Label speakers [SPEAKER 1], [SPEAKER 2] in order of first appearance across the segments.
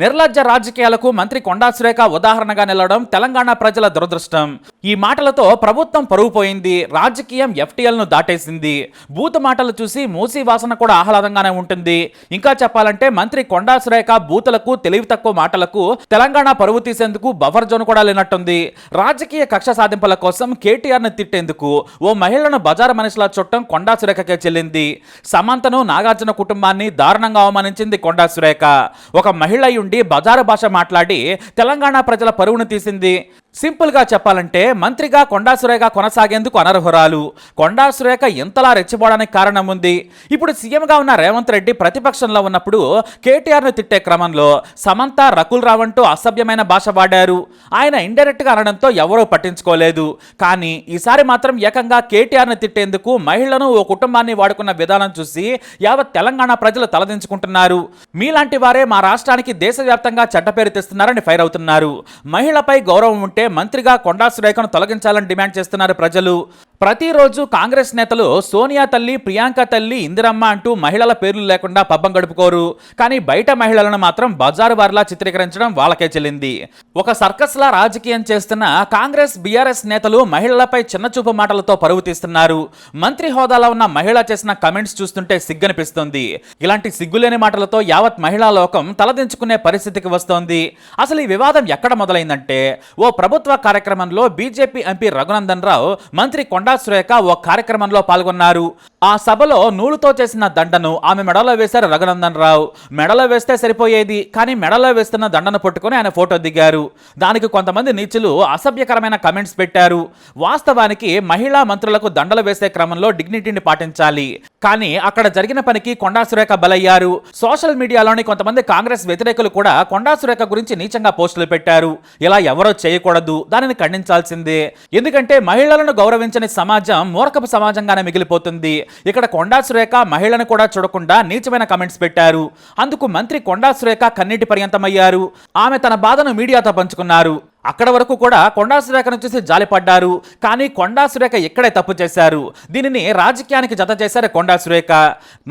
[SPEAKER 1] నిర్లజ్జ రాజకీయాలకు మంత్రి కొండా సురేఖ ఉదాహరణగా నిలవడం తెలంగాణ ప్రజల దురదృష్టం. ఈ మాటలతో ప్రభుత్వం పరుగుపోయింది రాజకీయం ఎఫ్టీఎల్ను దాటేసింది. బూత్ మాటలు చూసి మూసి వాసన కూడా ఆహ్లాదంగానే ఉంటుంది. ఇంకా చెప్పాలంటే మంత్రి కొండా సురేఖ బూతులకు తెలివి తక్కువ మాటలకు తెలంగాణ పరువు తీసేందుకు బఫర్ జోన్ కూడా లేనట్టుంది. రాజకీయ కక్ష సాధింపుల కోసం కేటీఆర్ను తిట్టేందుకు ఓ మహిళను బజారు మనిషిలా చుట్టం కొండా సురేఖకే చెల్లింది. సమంతను నాగార్జున కుటుంబాన్ని దారుణంగా అవమానించింది కొండా సురేఖ. ఒక మహిళ ఉండి బజారు భాష మాట్లాడి తెలంగాణ ప్రజల పరువును తీసింది. సింపుల్గా చెప్పాలంటే మంత్రిగా కొండా సురేఖ కొనసాగేందుకు అనర్హురాలు. కొండా సురేఖ ఎంతలా రెచ్చిపోవడానికి కారణం ఉంది ఇప్పుడు సీఎంగా ఉన్న రేవంత్ రెడ్డి ప్రతిపక్షంలో ఉన్నప్పుడు కేటీఆర్ను తిట్టే క్రమంలో సమంత రకుల్ రావ్ అంటూ అసభ్యమైన భాష వాడారు. ఆయన ఇండైరెక్ట్గా అనడంతో ఎవరూ పట్టించుకోలేదు. కానీ ఈసారి మాత్రం ఏకంగా కేటీఆర్ను తిట్టేందుకు మహిళను ఓ కుటుంబాన్ని వాడుకున్న విధానం చూసి యావత్ తెలంగాణ ప్రజలు తలదించుకుంటున్నారు. మీలాంటి వారే మా రాష్ట్రానికి దేశవ్యాప్తంగా చెడ్డ పేరు తెస్తున్నారని ఫైర్ అవుతున్నారు. మహిళపై గౌరవం ఉంటే మంత్రిగా కొండా సురేఖను తొలగించాలని డిమాండ్ చేస్తున్నారు ప్రజలు. ప్రతిరోజు కాంగ్రెస్ నేతలు సోనియా తల్లి ప్రియాంక తల్లి ఇందిరమ్మ అంటూ మహిళల పేర్లు లేకుండా పబ్బం గడుపుకోరు. కానీ బయట మహిళలను మాత్రం బజారు వారిలా చిత్రీకరించడం వాళ్ళకే చెల్లింది. ఒక సర్కస్లా రాజకీయం చేస్తున్న కాంగ్రెస్ బీఆర్ఎస్ నేతలు మహిళలపై చిన్నచూపు మాటలతో పరువు తీస్తున్నారు. మంత్రి హోదాలో ఉన్న మహిళ చేసిన కమెంట్స్ చూస్తుంటే సిగ్గనిపిస్తుంది. ఇలాంటి సిగ్గులేని మాటలతో యావత్ మహిళా లోకం తలదించుకునే పరిస్థితికి వస్తోంది. అసలు ఈ వివాదం ఎక్కడ మొదలైందంటే ఓ ప్రభుత్వ కార్యక్రమంలో బీజేపీ ఎంపీ రఘునందన్ రావు మంత్రి కొండా సురేఖ ఓ కార్యక్రమంలో పాల్గొన్నారు. ఆ సభలో నూలుతో చేసిన దండను ఆమె మెడలో వేశారు రఘునందన్ రావు. మెడలో వేస్తే సరిపోయేది కానీ మెడలో వేస్తున్న దండను పట్టుకొని ఆయన ఫోటో దిగారు. దానికి కొంతమంది నీచులు అసభ్యకరమైన కమెంట్స్ పెట్టారు. వాస్తవానికి మహిళా మంత్రులకు దండలు వేసే క్రమంలో డిగ్నిటీని పాటించాలి. కానీ అక్కడ జరిగిన పనికి కొండా సురేఖ బలయ్యారు. సోషల్ మీడియాలోని కొంతమంది కాంగ్రెస్ వ్యతిరేకులు కూడా కొండా సురేఖ గురించి నీచంగా పోస్టులు పెట్టారు. ఇలా ఎవరో చేయకూడదు దానిని ఖండించాల్సిందే. ఎందుకంటే మహిళలను గౌరవించని సమాజం మూర్ఖపు సమాజంగానే మిగిలిపోతుంది. ఇక్కడ కొండా సురేఖ మహిళను కూడా చూడకుండా నీచమైన కమెంట్స్ పెట్టారు. అందుకు మంత్రి కొండా సురేఖ కన్నీటి పర్యంతమయ్యారు. ఆమె తన బాధను మీడియాతో పంచుకున్నారు. అక్కడ వరకు కూడా కొండా సురేఖను చూసి జాలిపడ్డారు. కానీ కొండా సురేఖ ఇక్కడే తప్పు చేశారు? దీనిని రాజకీయానికి జత చేశారు కొండా సురేఖ.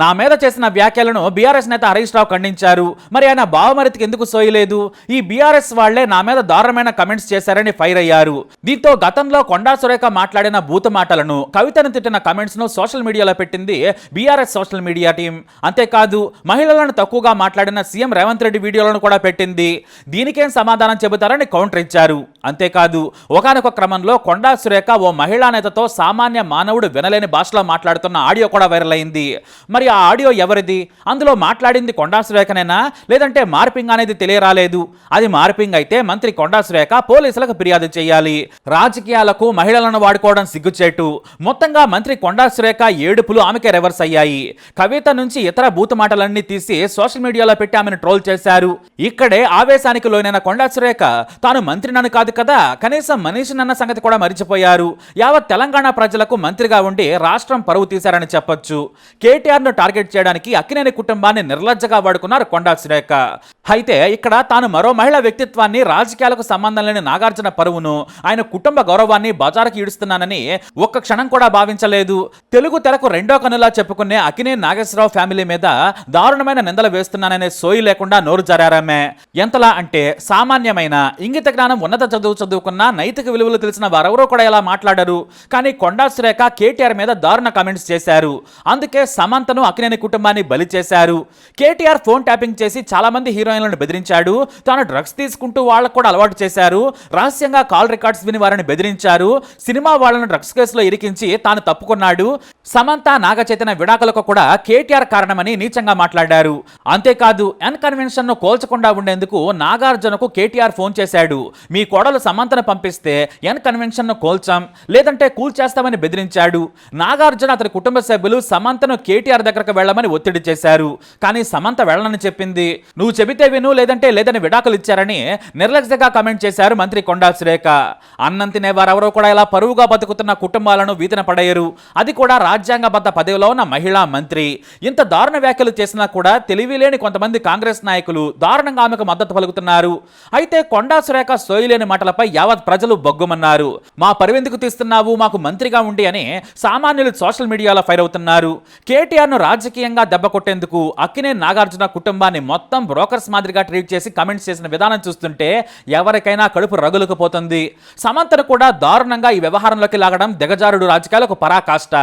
[SPEAKER 1] నా మీద చేసిన వ్యాఖ్యలను బీఆర్ఎస్ నేత హరీష్ రావు ఖండించారు. మరి ఆయన బావమరితికి ఎందుకు సోయలేదు? ఈ బీఆర్ఎస్ వాళ్ళే నా మీద దారుణమైన కమెంట్స్ చేశారని ఫైర్ అయ్యారు. దీంతో గతంలో కొండా సురేఖ మాట్లాడిన భూత మాటలను కవితను తిట్టిన కమెంట్స్ను సోషల్ మీడియాలో పెట్టింది బీఆర్ఎస్ సోషల్ మీడియా టీం. అంతేకాదు మహిళలను తక్కువగా మాట్లాడిన సీఎం రేవంత్ రెడ్డి వీడియోలను కూడా పెట్టింది. దీనికేం సమాధానం చెబుతారని కౌంటర్ ఇచ్చారు. చేశారు అంతేకాదు ఒకనొక క్రమంలో కొండా సురేఖ ఓ మహిళా నేతతో సామాన్య మానవుడు వినలేని భాషలో మాట్లాడుతున్న ఆడియో కూడా వైరల్ అయింది మరి ఆ ఆడియో ఎవరిది? అందులో మాట్లాడింది కొండా సురేఖనేనా? లేదంటే మార్పింగ్ అనేది తెలియరాలేదు? అది మార్పింగ్ అయితే మంత్రి కొండా సురేఖ పోలీసులకు ఫిర్యాదు చేయాలి. రాజకీయాలకు మహిళలను వాడుకోవడం సిగ్గుచేటు. మొత్తంగా మంత్రి కొండా సురేఖ ఏడుపులు ఆమెకే రివర్స్ అయ్యాయి. కవిత నుంచి ఇతర బూతు మాటలన్నీ తీసి సోషల్ మీడియాలో పెట్టి ఆమెను ట్రోల్ చేశారు. ఇక్కడే ఆవేశానికి లోనైన కొండా సురేఖ తాను మంత్రి నన్ను కాదు కదా కనీసం మనిషినన్న సంగతి కూడా మరిచిపోయారు. యావత్ తెలంగాణ ప్రజలకు మంత్రిగా ఉండి రాష్ట్రం పరువు తీశారని చెప్పొచ్చు. కేటీఆర్ను టార్గెట్ చేయడానికి అక్కినేని కుటుంబాన్ని నిర్లజ్జగా వాడుకున్నారు కొండా సురేఖ. అయితే ఇక్కడ తాను మరో మహిళ వ్యక్తిత్వాన్ని రాజకీయాలకు సంబంధం లేని నాగార్జున పరువును ఆయన కుటుంబ గౌరవాన్ని బజారుకి ఈడుస్తున్నానని ఒక్క క్షణం కూడా భావించలేదు. తెలుగు తెరకు రెండో కనులా చెప్పుకునే అకినే నాగేశ్వరరావు ఫ్యామిలీ మీద దారుణమైన నిందలు వేస్తున్నాననే సోయి లేకుండా నోరు జరారామే. ఎంతలా అంటే సామాన్యమైన ఇంగిత జ్ఞానం ఉన్నత చదువు చదువుకున్న నైతిక విలువలు తెలిసిన వారెవరూ కూడా ఇలా మాట్లాడారు. కానీ కొండా సురేఖ కేటీఆర్ మీద దారుణ కామెంట్స్ చేశారు. అందుకే సమంతను అకినేని కుటుంబాన్ని బలి చేశారు. కేటీఆర్ ఫోన్ ట్యాపింగ్ చేసి చాలా మంది హీరోయిన్లను బెదిరించాడు. తాను డ్రగ్స్ తీసుకుంటూ వాళ్ళకు కూడా అలవాటు చేశారు. రహస్యంగా కాల్ రికార్డ్స్ విని వారిని బెదిరించారు. సినిమా వాళ్ళను డ్రగ్స్ కేసులో ఇరికించి తాను తప్పుకున్నాడు. సమంత నాగ చైతన్య విడాకులకు కూడా కేటీఆర్ కారణమని నీచంగా మాట్లాడారు. అంతేకాదు ఎన్ కన్వెన్షన్ను కోల్చకుండా ఉండేందుకు నాగార్జునకు కేటీఆర్ ఫోన్ చేశాడు. మీ కోడలు సమంతను పంపిస్తే ఎన్ కన్వెన్షన్ను కోల్చాం లేదంటే కూల్ చేస్తామని బెదిరించాడు. నాగార్జున అతని కుటుంబ సభ్యులు సమంతను కేటీఆర్ దగ్గరకు వెళ్ళమని ఒత్తిడి చేశారు. కానీ సమంత వెళ్ళనని చెప్పింది. నువ్వు చెబితే విను లేదంటే లేదని విడాకులు ఇచ్చారని నిర్లక్ష్యంగా కమెంట్ చేశారు మంత్రి కొండా సురేఖ. అన్నం తినే వారెవరో కూడా ఇలా పరువుగా బతుకుతున్న కుటుంబాలను వీధిన పడేయరు. అది కూడా రాజ్యాంగబద్ధ పదవిలో ఉన్న మహిళా మంత్రి. ఇంత దారుణ వ్యాఖ్యలు చేసినా కూడా తెలివిలేని కొంతమంది కాంగ్రెస్ నాయకులు దారుణంగా ఆమెకు మద్దతు పలుకుతున్నారు. అయితే కొండా సురేఖ సోయిలేని మాట మాటలపై యావత్ ప్రజలు బొగ్గుమన్నారు. మా పరివెందుకు తీస్తున్నావు మాకు మంత్రిగా ఉండి అని సామాన్యులు సోషల్ మీడియాలో ఫైర్ అవుతున్నారు. కేటీఆర్ను రాజకీయంగా దెబ్బ కొట్టేందుకు అక్కినే నాగార్జున కుటుంబాన్ని మొత్తం బ్రోకర్స్ మాదిరిగా ట్రీట్ చేసి కమెంట్స్ చేసిన విధానం చూస్తుంటే ఎవరికైనా కడుపు రగులుకుపోతుంది. సమంతను కూడా దారుణంగా ఈ వ్యవహారంలోకి లాగడం దిగజారుడు రాజకీయాలకు పరాకాష్ట.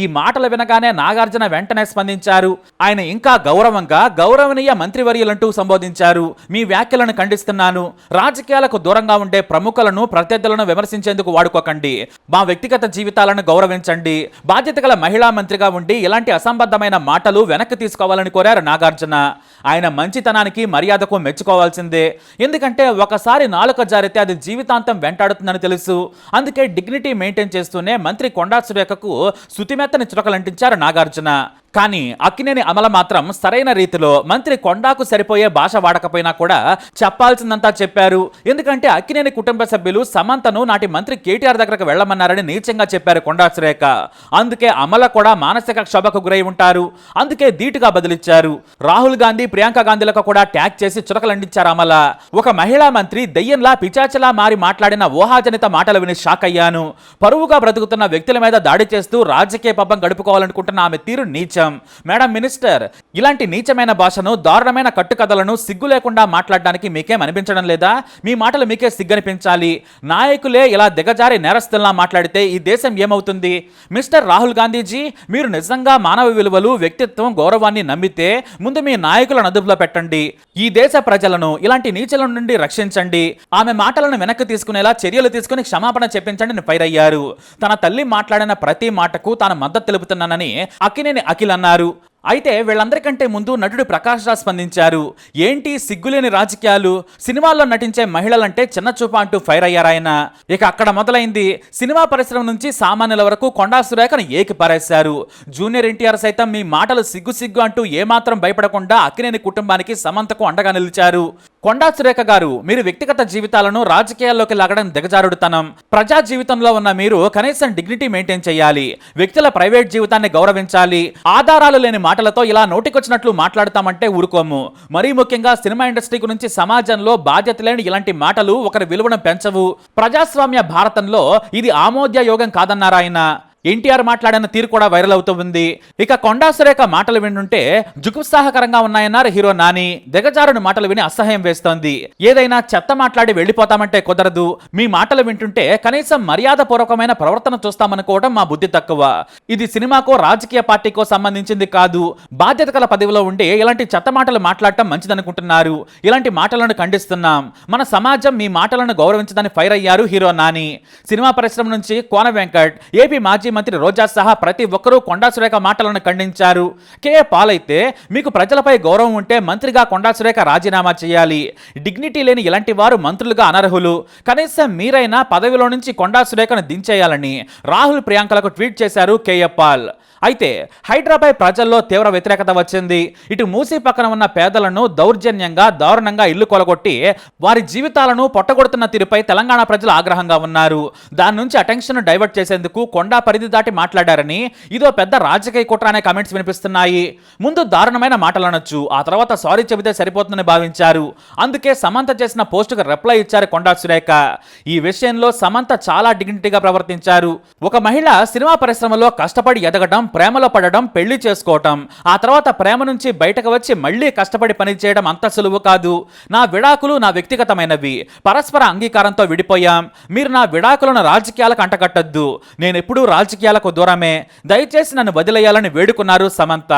[SPEAKER 1] ఈ మాటలు వినగానే నాగార్జున వెంటనే స్పందించారు. ఆయన ఇంకా గౌరవంగా గౌరవనీయ మంత్రివర్యులంటూ సంబోధించారు. మీ వ్యాఖ్యలను ఖండిస్తున్నాను. రాజకీయాలకు దూరంగా ఉండే ప్రముఖులను ప్రత్యర్థులను విమర్శించేందుకు వాడుకోకండి. మా వ్యక్తిగత జీవితాలను గౌరవించండి. బాధ్యత గల మహిళా మంత్రిగా ఉండి ఇలాంటి అసంబద్ధమైన మాటలు వెనక్కి తీసుకోవాలని కోరారు నాగార్జున. ఆయన మంచితనానికి మర్యాదకు మెచ్చుకోవాల్సిందే. ఎందుకంటే ఒకసారి నాలుక జారితే అది జీవితాంతం వెంటాడుతుందని తెలుసు. అందుకే డిగ్నిటీ మెయింటైన్ చేస్తూనే మంత్రి కొండా సురేఖకు శృతిమెత్తని చురకలంటించారు నాగార్జున. కానీ అక్కినేని అమల మాత్రం సరైన రీతిలో మంత్రి కొండాకు సరిపోయే భాష వాడకపోయినా కూడా చెప్పాల్సిందంతా చెప్పారు. ఎందుకంటే అక్కినేని కుటుంబ సభ్యులు సమంతను నాటి మంత్రి కేటీఆర్ దగ్గరకు వెళ్ళమన్నారని నీచంగా చెప్పారు కొండా సురేఖ. అందుకే అమల కూడా మానసిక క్షోభకు గురై ఉంటారు. అందుకే ధీటుగా బదిలిచ్చారు. రాహుల్ గాంధీ ప్రియాంక గాంధీలకు కూడా ట్యాగ్ చేసి చురకలండించారు అమల. ఒక మహిళా మంత్రి దయ్యంలా పిచాచలా మారి మాట్లాడిన ఊహాజనిత మాటలు విని షాక్ అయ్యాను. పరువుగా బ్రతుకుతున్న వ్యక్తుల మీద దాడి చేస్తూ రాజకీయ పబ్బం గడుపుకోవాలనుకుంటున్న ఆమె తీరు నీచం. మేడం మినిస్టర్ ఇలాంటి నీచమైన భాషను దారుణమైన కట్టుకథలను సిగ్గు లేకుండా మాట్లాడడానికి మీకేం అనిపించడం లేదా? మీ మాటలు మీకే సిగ్గనిపించాలి. నాయకులే ఇలా దిగజారి నేరస్తుల్లా మాట్లాడితే ఈ దేశం ఏమవుతుంది? మిస్టర్ రాహుల్ గాంధీజీ మీరు నిజంగా మానవ విలువలు వ్యక్తిత్వం గౌరవాన్ని నమ్మితే ముందు మీ నీచులను అదుపులో పెట్టండి. ఈ దేశ ప్రజలను ఇలాంటి నీచుల నుండి రక్షించండి. ఆమె మాటలను వెనక్కి తీసుకునేలా చర్యలు తీసుకుని క్షమాపణ చెప్పించండి అని ఫైర్ అయ్యారు. తన తల్లి మాట్లాడిన ప్రతి మాటకు తాను మద్దతు తెలుపుతున్నానని అక్కినేని అఖిల్ అన్నారు. అయితే వీళ్ళందరికంటే ముందు నటుడు ప్రకాష్ రాజ్ స్పందించారు. ఏంటి సిగ్గులేని రాజకీయాలు? సినిమాల్లో నటించే మహిళలంటే చిన్న చూప అంటూ ఫైర్ అయ్యారాయన ఇక అక్కడ మొదలైంది. సినిమా పరిశ్రమ నుంచి సామాన్యుల వరకు కొండా సురేఖను ఏకి పారేశారు జూనియర్ ఎన్టీఆర్ సైతం మీ మాటలు సిగ్గు సిగ్గు అంటూ ఏమాత్రం భయపడకుండా అక్కినేని కుటుంబానికి సమంతకు అండగా నిలిచారు. కొండా సురేఖ గారు మీరు వ్యక్తిగత జీవితాలను రాజకీయాల్లోకి లాగడం దిగజారుడుతనం. ప్రజా జీవితంలో ఉన్న మీరు కనీసం డిగ్నిటీ మెయింటైన్ చేయాలి. వ్యక్తుల ప్రైవేట్ జీవితాన్ని గౌరవించాలి. ఆధారాలు లేని మాటలతో ఇలా నోటికొచ్చినట్లు మాట్లాడతామంటే ఊరుకోము. మరీ ముఖ్యంగా సినిమా ఇండస్ట్రీ గురించి సమాజంలో బాధ్యత లేని ఇలాంటి మాటలు ఒకరి విలువను పెంచవు. ప్రజాస్వామ్య భారతంలో ఇది ఆమోద్యయోగం కాదన్నారాయన. ఎన్టీఆర్ మాట్లాడిన తీరు కూడా వైరల్ అవుతుంది. ఇక కొండా సురేఖ మాటలు వింటుంటే జుగుత్సాహకరంగా ఉన్నాయన్నారు హీరో నాని. దిగజారుని మాటలు విని అసహ్యం వేస్తోంది. ఏదైనా చెత్త మాట్లాడి వెళ్ళిపోతామంటే కుదరదు. మీ మాటలు వింటుంటే కనీసం మర్యాద పూర్వకమైన ప్రవర్తన చూస్తామనుకోవడం మా బుద్ధి తక్కువ. ఇది సినిమాకో రాజకీయ పార్టీకో సంబంధించింది కాదు. బాధ్యత గల పదవిలో ఉండే ఇలాంటి చెత్త మాటలు మాట్లాడటం మంచిదనుకుంటున్నారు. ఇలాంటి మాటలను ఖండిస్తున్నాం. మన సమాజం మీ మాటలను గౌరవించదని ఫైర్ అయ్యారు హీరో నాని. సినిమా పరిశ్రమ నుంచి కోన వెంకట్. ఏపీ మాజీ మంత్రి రోజా సహా ప్రతి ఒక్కరూ కొండా సురేఖ మాటలను ఖండించారు. కే. పాల్ అయితే మీకు ప్రజలపై గౌరవం ఉంటే మంత్రిగా కొండా సురేఖ రాజీనామా చేయాలి. డిగ్నిటీ లేని ఇలాంటి వారు మంత్రులుగా అనర్హులు. కనీసం మీరైనా పదవిలో నుంచి కొండా సురేఖను దించేయాలని రాహుల్ ప్రియాంకలకు ట్వీట్ చేశారు కేఎపాల్ అయితే హైడ్రాపై ప్రజల్లో తీవ్ర వ్యతిరేకత వచ్చింది. ఇటు మూసీ పక్కన ఉన్న పేదలను దౌర్జన్యంగా దారుణంగా ఇల్లు కొలగొట్టి వారి జీవితాలను పొట్టగొడుతున్న తీరుపై తెలంగాణ ప్రజలు ఆగ్రహంగా ఉన్నారు. దాని నుంచి అటెన్షన్ డైవర్ట్ చేసేందుకు కొండా పరిధి దాటి మాట్లాడారని ఇదో పెద్ద రాజకీయ కుట్ర అనే కామెంట్స్ వినిపిస్తున్నాయి. ముందు దారుణమైన మాటలు అనొచ్చు ఆ తర్వాత సారీ చెబితే సరిపోతుందని భావించారు. అందుకే సమంత చేసిన పోస్టుకు రిప్లై ఇచ్చారు కొండా సురేఖ. ఈ విషయంలో సమంత చాలా డిగ్నిటీగా ప్రవర్తించారు. ఒక మహిళ సినిమా పరిశ్రమలో కష్టపడి ఎదగడం ప్రేమలో పడడం పెళ్ళి చేసుకోవటం ఆ తర్వాత ప్రేమ నుంచి బయటకు వచ్చి మళ్ళీ కష్టపడి పనిచేయడం అంత సులువు కాదు. నా విడాకులు నా వ్యక్తిగతమైనవి. పరస్పర అంగీకారంతో విడిపోయాం. మీరు నా విడాకులను రాజకీయాలకు అంటకట్టద్దు నేను ఎప్పుడూ రాజకీయాలకు దూరమే. దయచేసి నన్ను వదిలేయాలని వేడుకున్నారు సమంత.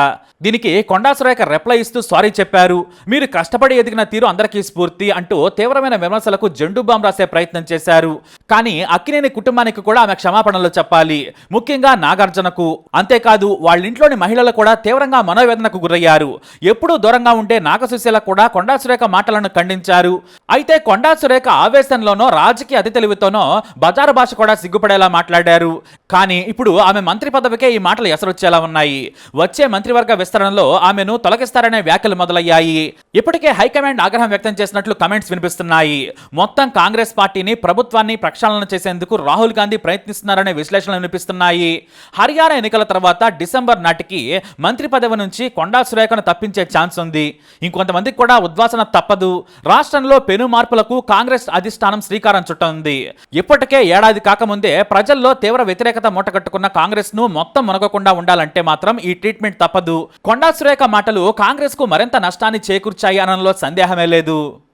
[SPEAKER 1] దీనికి కొండా సురేఖ రెప్లై ఇస్తూ సారీ చెప్పారు. మీరు కష్టపడి ఎదిగిన తీరు అందరికీ స్ఫూర్తి అంటూ తీవ్రమైన విమర్శలకు జెండు బాం రాసే ప్రయత్నం చేశారు. కానీ అక్కినేని కుటుంబానికి కూడా ఆమె క్షమాపణలు చెప్పాలి. ముఖ్యంగా నాగార్జునకు. అంతేకాదు వాళ్ళ ఇంట్లోని మహిళలు కూడా తీవ్రంగా మనోవేదనకు గురయ్యారు. ఎప్పుడూ దూరంగా ఉండే నాగసుశీల కూడా కొండా సురేఖ మాటలను ఖండించారు. అయితే కొండా సురేఖ ఆవేశంలోనో రాజకీయ అతి తెలివితోనో బజారు భాష కూడా సిగ్గుపడేలా మాట్లాడారు. కానీ ఇప్పుడు ఆమె మంత్రి పదవికే ఈ మాటలు ఎసరొచ్చేలా ఉన్నాయి. వచ్చే మంత్రివర్గ విస్తరణలో ఆమెను తొలగిస్తారనే వ్యాఖ్యలు మొదలయ్యాయి. ఇప్పటికే హైకమాండ్ ఆగ్రహం వ్యక్తం చేసినట్లు కమెంట్స్ వినిపిస్తున్నాయి. మొత్తం కాంగ్రెస్ పార్టీని ప్రభుత్వాన్ని ప్రక్షాళన చేసేందుకు రాహుల్ గాంధీ ప్రయత్నిస్తున్నారనే విశ్లేషణలు వినిపిస్తున్నాయి. హర్యానా ఎన్నికల తర్వాత డిసెంబర్ నాటికి మంత్రి పదవి నుంచి కొండా సురేఖను తప్పించే ఛాన్స్ ఉంది. ఇంకొంతమందికి కూడా ఉద్వాసన తప్పదు. రాష్ట్రంలో పెను మార్పులకు కాంగ్రెస్ అధిష్టానం శ్రీకారం చుట్టనుంది ఇప్పటికే ఏడాది కాకముందే ప్రజల్లో తీవ్ర వ్యతిరేకత కట్టుకున్న కాంగ్రెస్ను మొత్తం మునగకుండా ఉండాలంటే మాత్రం ఈ ట్రీట్మెంట్ తప్పదు. కొండా సురేఖ మాటలు కాంగ్రెస్కు మరింత నష్టాన్ని చేకూర్చాయి అనడంలో సందేహమే లేదు.